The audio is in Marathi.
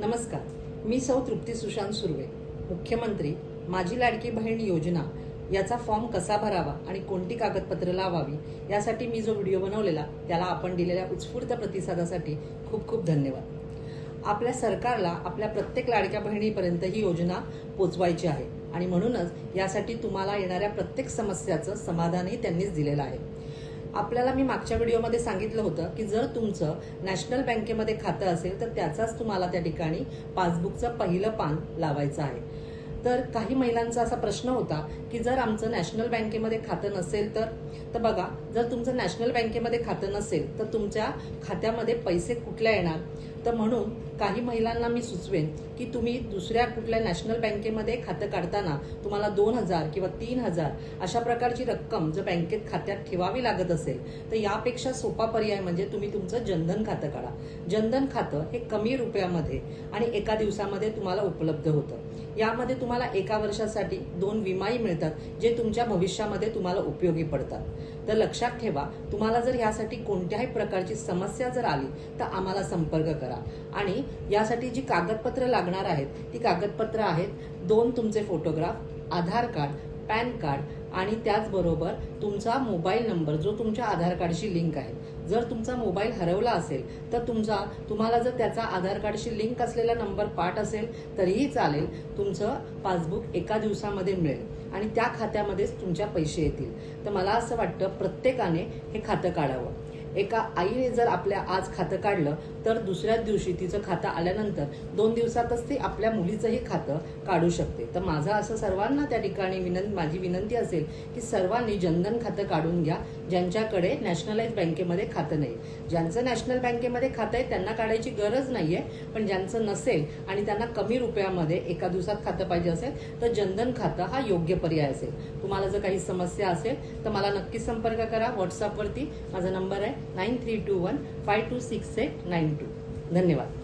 नमस्कार. मी सौ तृप्ती सुशांत सुर्वे मुख्यमंत्री माझी लाडकी बहीण योजना याचा फॉर्म कसा भरावा आणि कोणती कागदपत्र लावावी यासाठी मी जो व्हिडिओ बनवलेला त्याला आपण दिलेल्या उत्स्फूर्त प्रतिसादासाठी खूप खूप धन्यवाद. आपल्या सरकारला आपल्या प्रत्येक लाडक्या बहिणीपर्यंत ही योजना पोचवायची आहे आणि म्हणूनच यासाठी तुम्हाला येणाऱ्या प्रत्येक समस्याचं समाधानही त्यांनीच दिलेलं आहे. आपल्याला मी मागच्या व्हिडिओमध्ये सांगितलं होतं की जर तुमचं नॅशनल बँकेमध्ये खातं असेल तर त्याचाच तुम्हाला त्या ठिकाणी पासबुकचं पहिलं पान लावायचं आहे. तर काही महिलांचा असा प्रश्न होता की जर आमचं नॅशनल बँकेमध्ये खातं नसेल तर तर बघा जर तुमचं नॅशनल बँकेमध्ये खातं नसेल तर तुमच्या खात्यामध्ये पैसे कुठल्या येणार? तर म्हणून काही महिलांना मी सुचवेन की तुम्ही दुसऱ्या कुठल्या नॅशनल बँकेमध्ये खातं काढताना तुम्हाला दोन हजार किंवा तीन हजार अशा प्रकारची रक्कम जर बँकेत खात्यात ठेवावी लागत असेल तर यापेक्षा सोपा पर्याय म्हणजे तुम्ही तुमचं जनधन खातं काढा. जनधन खातं हे कमी रुपयामध्ये आणि एका दिवसामध्ये तुम्हाला उपलब्ध होतं. यामध्ये तुम्हाला एका वर्षासाठी दोन विमाही मिळतात जे तुमच्या भविष्यामध्ये तुम्हाला उपयोगी पडतात. तर लक्षात ठेवा तुम्हाला जर यासाठी कोणत्याही प्रकारची समस्या जर आली तर आम्हाला संपर्क करा. आणि यासाठी जी कागदपत्र लागणार आहेत ती कागदपत्र आहेत दोन तुमचे photograph Aadhaar card pan card आणि त्याचबरोबर तुमचा मोबाईल नंबर जो तुमच्या आधार कार्डशी लिंक आहे जर तुमचा मोबाईल हरवला असेल तर तुमचा तुम्हाला जर त्याचा आधार कार्डशी लिंक असलेला नंबर पाठ असेल तरीही चालेल तुमचं पासबुक एका दिवसामध्ये मिळेल आणि त्या खात्यामध्येच तुमच्या पैसे येतील. तर मला असं वाटतं प्रत्येकाने हे खातं काढावं. एका आईने जर आपल्या आज खातं काढलं तर दुसऱ्याच दिवशी तिचं खातं आल्यानंतर दोन दिवसातच ती आपल्या मुलीचंही खातं काढू शकते. तर माझं असं सर्वांना त्या ठिकाणी विनंती माझी विनंती असेल की सर्वांनी जनधन खातं काढून घ्या ज्यांच्याकडे नॅशनलाइज बँकेमध्ये खातं नाही. ज्यांचं नॅशनल बँकेमध्ये खातं आहे त्यांना काढायची गरज नाही आहे पण ज्यांचं नसेल आणि त्यांना कमी रुपयामध्ये एका दिवसात खातं पाहिजे असेल तर जनधन खातं हा योग्य पर्याय असेल. तुम्हाला जर काही समस्या असेल तर मला नक्की संपर्क करा. व्हॉट्सअपवरती माझा नंबर आहे. Nine three two one five two six eight nine two धन्यवाद